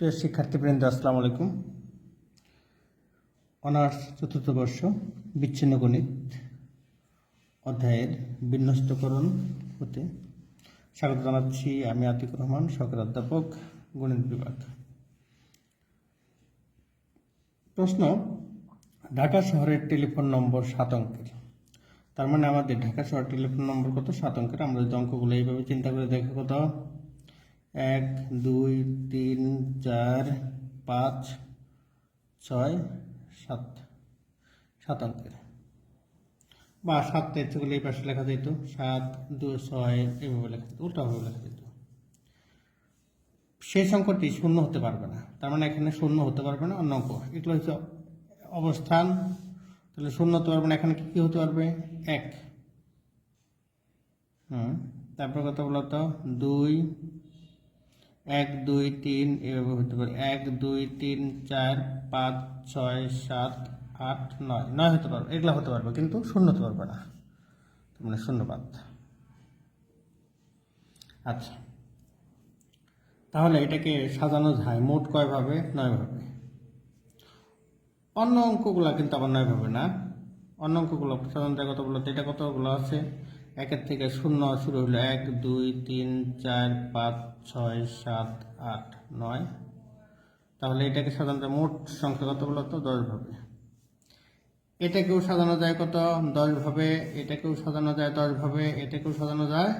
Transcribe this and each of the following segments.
প্রিয় শিক্ষার্থীবৃন্দ, আসসালামু আলাইকুম। অনার্স চতুর্থ বর্ষ, বিচ্ছিন্ন গণিত অধ্যায়ের বিন্যস্তকরণ হতে স্বাগত জানাচ্ছি আমি আতিকুর রহমান, সহকারী অধ্যাপক, গণিত বিভাগ। প্রশ্ন, ঢাকা শহরের টেলিফোন নম্বর সাত অঙ্কের। তার মানে আমাদের ঢাকা শহরের টেলিফোন নম্বর কত? সাত অঙ্কের। আমরা যদি অঙ্কগুলো এইভাবে চিন্তা করে দেখো কত এক, দুই, তিন, চার, পাঁচ, ছয়, সাত। সাত অঙ্কের। বা সাতটা ইচ্ছে করলে এই পাশে লেখা যেত। সাত, দুই, ছয়, এভাবে লেখা যেত, উল্টাভাবে লেখা যেত। সেই সংখ্যাটি শূন্য হতে পারবে না। তার মানে এখানে শূন্য হতে পারবে না, অন্য অঙ্ক। এগুলো হচ্ছে অবস্থান। তাহলে শূন্য হতে পারবে না, এখানে কি কি হতে পারবে? এক। হুম, তারপর কত বলতো? দুই এক, দুই, তিন এভাবে হতে পারে। এক, দুই, তিন, চার, পাঁচ, ছয়, সাত, আট, নয়। নয় হতে পারবে, এগুলো হতে পারবে, কিন্তু শূন্য হতে পারবে না। মানে শূন্যপাত আচ্ছা। তাহলে এটাকে সাজানো যায়, মোট কয়ভাবে নয়ভাবে অন্য অঙ্কগুলো কিন্তু আবার নয়ভাবে না। অন্য অঙ্কগুলো সাধারণত কতগুলো এটা কতগুলো আছে? একের থেকে শূন্য শুরু হলো এক, দুই, তিন, চার, পাঁচ, ছয়, সাত, আট, নয়। তাহলে এটাকে সাধারণত মোট সংখ্যা কত বলতো দশ ভাবে এটাকেও সাজানো যায় কত? দশ ভাবে এটাকেও সাজানো যায় দশ ভাবে এটাকেও সাজানো যায়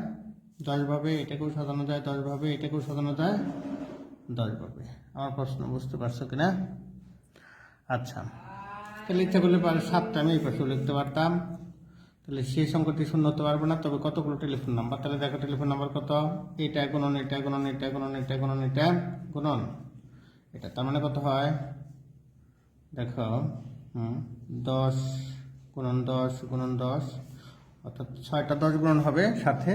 দশ ভাবে এটাকেও সাজানো যায় দশ ভাবে এটাকেও সাজানো যায় দশ ভাবে আমার প্রশ্ন বুঝতে পারছ কিনা? আচ্ছা। ইচ্ছা করলে পারে সাতটা, আমি এই পাশেও লিখতে পারতাম। তাহলে সেই সংখ্যাটি শূন্য হতে পারবে না, তবে কতগুলো টেলিফোন নাম্বার তাহলে দেখো টেলিফোন নাম্বার কত? এটা গুণন এটা গুণন এটা গুণন এটা গুণন এটা গুণন। এটা তার মানে কত হয়? দেখো দশ গুণন দশ গুণন দশ, অর্থাৎ ছয়টা দশ গুণন হবে সাথে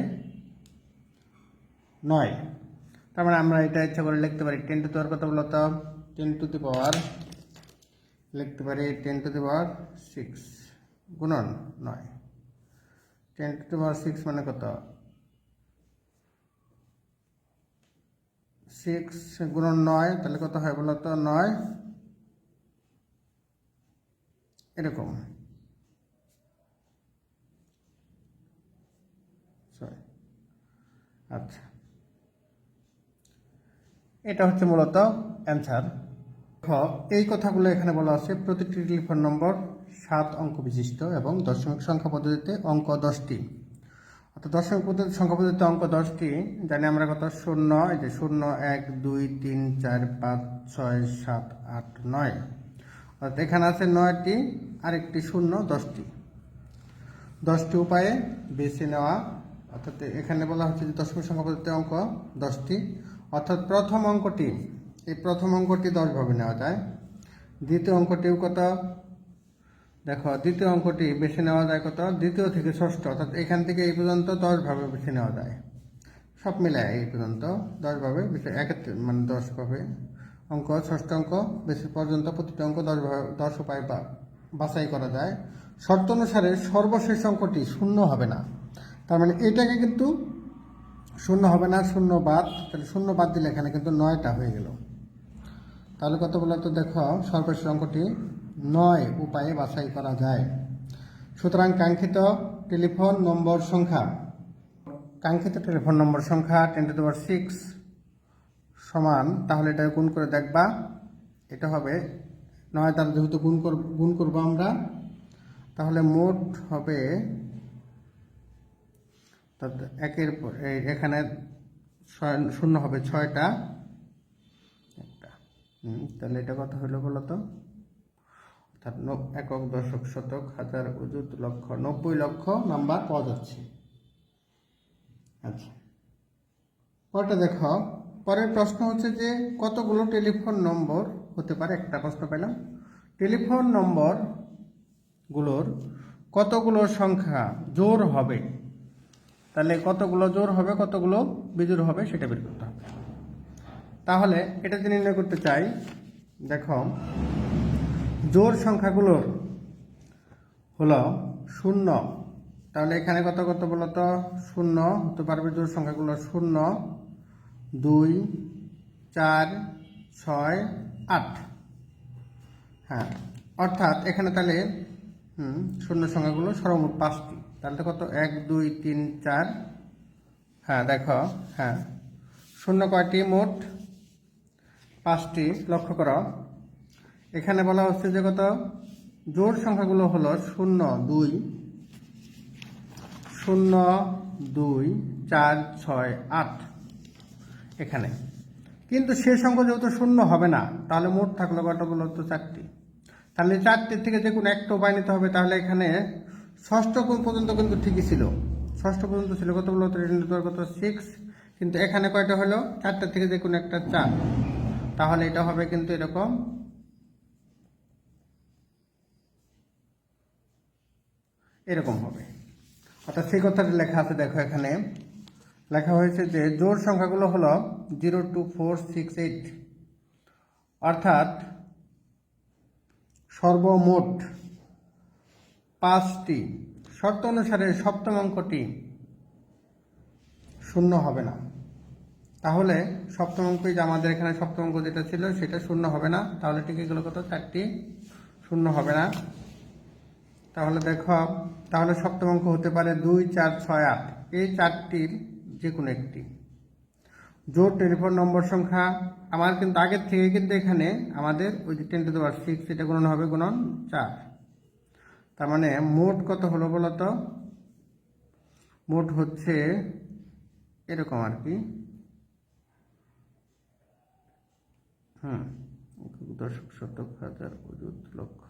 নয়। তার মানে আমরা এটা ইচ্ছা করে লিখতে পারি টেন টু দি পাওয়ার কত বলতো টেন টু দি পাওয়ার লিখতে পারি ten to the power six গুণন নয়। Ten to the power six মানে কত? সিক্স গুণন নয়, তাহলে কত হয় বলো তো? নয়। এরকম। আচ্ছা। এটা হচ্ছে মূলত অ্যান্সার এই কথাগুলো এখানে বলা আছে, প্রতিটি টেলিফোন নম্বর সাত অঙ্ক বিশিষ্ট এবং দশমিক সংখ্যা পদ্ধতিতে অঙ্ক দশটি। অর্থাৎ দশমিক পদ্ধতি সংখ্যা পদ্ধতিতে অঙ্ক দশটি, জানি আমরা কত? শূন্য, এই যে শূন্য, এক, দুই, তিন, চার, পাঁচ, ছয়, সাত, আট, নয়। অর্থাৎ এখানে আছে নয়টি, আরেকটি শূন্য, দশটি। দশটি উপায়ে বেছে নেওয়া, অর্থাৎ এখানে বলা হচ্ছে যে দশমিক সংখ্যা পদ্ধতিতে অঙ্ক দশটি। অর্থাৎ প্রথম অঙ্কটি, এই প্রথম অঙ্কটি দশভাবে নেওয়া যায়। দ্বিতীয় অঙ্কটিও কত? দেখো, দ্বিতীয় অঙ্কটি বেছে নেওয়া যায় কত? দ্বিতীয় থেকে ষষ্ঠ, অর্থাৎ এখান থেকে এই পর্যন্ত দশভাবে বেছে নেওয়া যায়। সব মিলায় এই পর্যন্ত দশভাবে বেছে, একের মানে দশভাবে অঙ্ক, ষষ্ঠ অঙ্ক, বেশি পর্যন্ত প্রতিটি অঙ্ক দশভাবে দশ উপায় বা বাছাই করা যায়। শর্ত অনুসারে সর্বশেষ অঙ্কটি শূন্য হবে না। তার মানে এটাকে কিন্তু শূন্য হবে না, শূন্য বাদ, তাহলে শূন্য বাদ দিলে এখানে কিন্তু নয়টা হয়ে গেল। তাহলে কত বলো তো দেখো, সর্বশেষ অঙ্কটি নয় উপায়ে বাছাই করা যায়। সুতরাং কাঙ্ক্ষিত টেলিফোন নম্বর সংখ্যা। কাঙ্ক্ষিত টেলিফোন নম্বর সংখ্যা টেন টু পাওয়ার সিক্স সমান, তাহলে এটা গুণ করে দেখবা, এটা হবে নয় তার যেহেতু গুণ কর, গুণ করব আমরা, তাহলে মোট হবে একের পর এখানে শূন্য হবে ছয়টা। একটা। তাহলে এটা কত হলো বলো তো? একক দশক শতক হাজার অযুত লক্ষ, নব্বই লক্ষ নাম্বার পাওয়া যাচ্ছে। আচ্ছা। পরটা দেখো। পরের প্রশ্ন হচ্ছে যে কতগুলো টেলিফোন নম্বর হতে পারে? একটা প্রশ্ন পেলাম। টেলিফোন নম্বরগুলোর কতগুলো সংখ্যা জোর হবে? তাহলে কতগুলো জোর হবে, কতগুলো বিজোড় হবে সেটা বের করতে হবে। তাহলে এটা যে নির্ণয় করতে চাই, দেখো জোর সংখ্যাগুলোর হলো শূন্য। তাহলে এখানে কত কত বলতো শূন্য হতে পারবে জোর সংখ্যাগুলো শূন্য, দুই, চার, ছয়, আট। হ্যাঁ অর্থাৎ এখানে তাহলে শূন্য সংখ্যাগুলো সর্বমোট পাঁচটি। তাহলে কত? এক, দুই, তিন, চার। হ্যাঁ দেখো হ্যাঁ। শূন্য কয়টি? মোট পাঁচটি। লক্ষ্য করো। এখানে বলা হচ্ছে যে কত? জোড় সংখ্যাগুলো হলো শূন্য, দুই শূন্য, দুই, চার, ছয়, আট এখানে। কিন্তু সে সংখ্যা যেহেতু শূন্য হবে না, তাহলে মোট থাকল কটা বলো তো চারটি। তাহলে চারটির থেকে যে কোনো একটা উপায় নিতে হবে, তাহলে এখানে ষষ্ঠ পর্যন্ত কিন্তু ঠিকই ছিল। ষষ্ঠ পর্যন্ত ছিল কত বলো তো? কত? সিক্স কিন্তু এখানে কয়টা হলো? চারটার থেকে যে কোনো একটা চার। তাহলে এটা হবে কিন্তু এরকম এরকম হবে। অর্থাৎ সেই কথাটা লেখা আছে, দেখো এখানে। লেখা হয়েছে যে জোর সংখ্যাগুলো হলো zero two four six eight. অর্থাৎ সর্বমোট পাঁচটি। শর্ত অনুসারে সপ্তম অঙ্কটি শূন্য হবে না। তাহলে সপ্তম অঙ্কই যে আমাদের এখানে সপ্তম অঙ্ক যেটা ছিল, সেটা শূন্য হবে না। তাহলে ঠিক এগুলো কত? চারটি শূন্য হবে না। তাহলে দেখো, তাহলে সপ্তম অঙ্ক হতে পারে দুই, চার, ছয়, আট। এই চারটির যে কোনো একটি। জোর টেলিফোন নম্বর সংখ্যা, আমার কিন্তু আগের থেকে কিন্তু এখানে আমাদের ওই যে টেন টু দেওয়ার সিক্স এটা গুণন হবে গুণন চার। তার মানে মোট কত হলো বলো তো? মোট হচ্ছে এরকম আর কি। হুম দশক শতক হাজার অযুত লক্ষ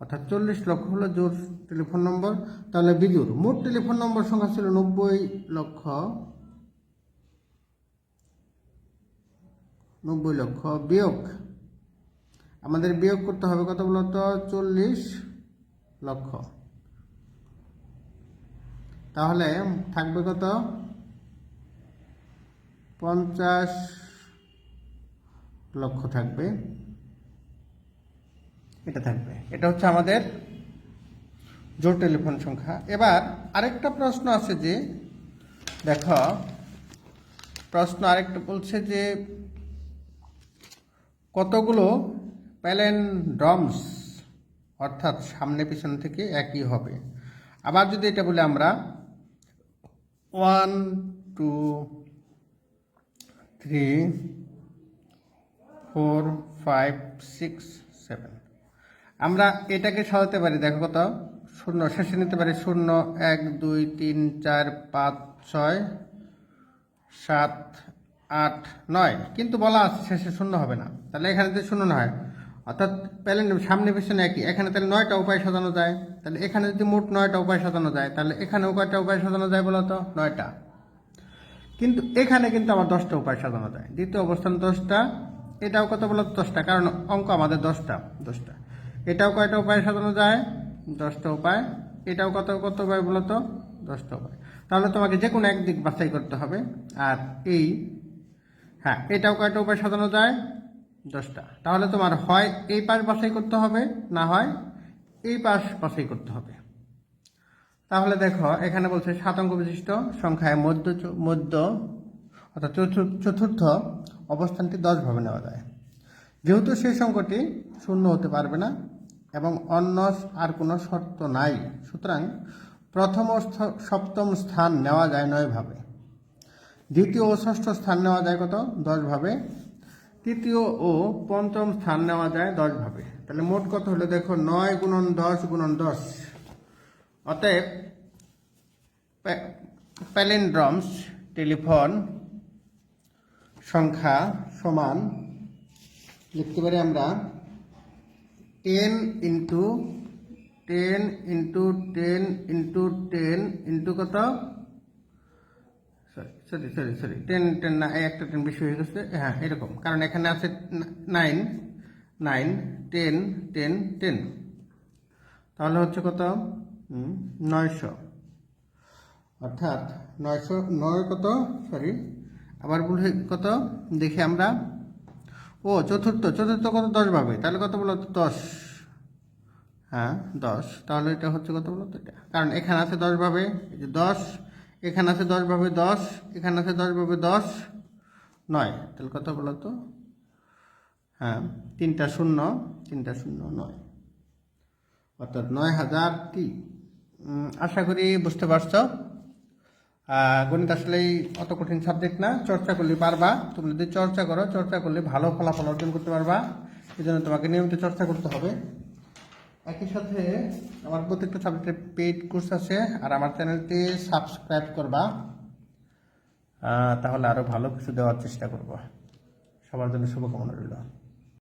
অর্থাৎ চল্লিশ লক্ষ হলো জোর টেলিফোন নম্বর, তাহলে বিজুর মোট টেলিফোন নম্বর সংখ্যা ছিল নব্বই লক্ষ নব্বই লক্ষ বিয়োগ। আমাদের বিয়োগ করতে হবে কত বলতো চল্লিশ লক্ষ। তাহলে থাকবে কত? পঞ্চাশ লক্ষ থাকবে। এটা থাকবে। এটা হচ্ছে আমাদের জোর টেলিফোন সংখ্যা। এবার আরেকটা প্রশ্ন আছে যে, দেখো, প্রশ্ন আরেকটা বলছে যে, কতগুলো প্যালেন্ড্রমস, অর্থাৎ সামনে পিছন থেকে একই হবে? আবার যদি এটা বলি আমরা one two three four five six আমরা এটাকে সাজাতে পারি, দেখো কত? শূন্য, শেষে নিতে পারি শূন্য, এক, দুই, তিন, চার, পাঁচ, ছয়, সাত, আট, নয়। কিন্তু বলা আছে শেষে শূন্য হবে না। তাহলে এখানে যদি শূন্য না হয়, অর্থাৎ প্যালেন্ড সামনে পিছনে একই। এখানে তাহলে নয়টা উপায় সাজানো যায়। তাহলে এখানে যদি মোট নয়টা উপায় সাজানো যায়, তাহলে এখানেও কয়টা উপায় সাজানো যায় বলো তো? নয়টা। কিন্তু এখানে কিন্তু আমার দশটা উপায় সাজানো যায়। দ্বিতীয় অবস্থান দশটা, এটাও কত বলো? দশটা। কারণ অঙ্ক আমাদের দশটা দশটা। এটাও কয়টা উপায় সাজানো যায়? দশটা উপায়। এটাও কত কত উপায় বলো তো? দশটা উপায়। তাহলে তোমাকে যে কোনো একদিক বাছাই করতে হবে। আর এই হ্যাঁ এটাও কয়টা উপায় সাজানো যায়? দশটা। তাহলে তোমার হয় এই পাশ বাছাই করতে হবে, না হয় এই পাশ বাছাই করতে হবে। তাহলে দেখো, এখানে বলছে সাত অঙ্ক বিশিষ্ট, সংখ্যায় মধ্য মধ্য, অর্থাৎ চতুর্থ- অবস্থানটি দশ ভাবে নেওয়া যায়। যেহেতু সেই অঙ্কটি শূন্য হতে পারবে না এবং অন্য আর কোনো শর্ত নাই। সুতরাং প্রথম ও সপ্তম স্থান নেওয়া যায় নয় ভাবে। দ্বিতীয় ও ষষ্ঠ স্থান নেওয়া যায় কত? দশ ভাবে। তৃতীয় ও পঞ্চম স্থান নেওয়া যায় দশ ভাবে। তাহলে মোট কত হলো দেখো? নয় গুণন দশ গুণন দশ। অতএব প্যালেন্ড্রমস টেলিফোন সংখ্যা সমান, লিখতে পারি আমরা ten into ten into ten into ten into কত? Sorry sorry sorry ten ten না একটা টেন বেশি হয়ে গেছে। হ্যাঁ এরকম, কারণ এখানে আছে nine nine, ten ten ten. তাহলে হচ্ছে কত? নয়শো। অর্থাৎ নয়শো, নয় কত? সরি, আবার ভুল কত? দেখি আমরা। ও চতুর্থ চতুর্থ কত? দশ ভাবে তাহলে কত বলো? দশ। হ্যাঁ দশ। তাহলে এটা হচ্ছে কত বলো? এটা কারণ এখানে আছে দশ এই যে দশ। এখানে আছে দশ ভাবে দশ। এখানে আছে দশ ভাবে দশ। নয়। তাহলে কত বলো তো? হ্যাঁ তিনটা শূন্য তিনটা শূন্য নয়। অর্থাৎ নয় হাজারটি উম, আশা করি বুঝতে পারছ। গণিত আসলেই অত কঠিন সাবজেক্ট না। চর্চা করলে পারবা। তুমি যদি চর্চা করো, চর্চা করলে ভালো ফলাফল অর্জন করতে পারবা। এই জন্য তোমাকে নিয়মিত চর্চা করতে হবে। একই সাথে আমার প্রত্যেকটা সাবজেক্টের পেইড কোর্স আছে, আর আমার চ্যানেলটি সাবস্ক্রাইব করবা। তাহলে আরও ভালো কিছু দেওয়ার চেষ্টা করব। সবার জন্য শুভকামনা রইল।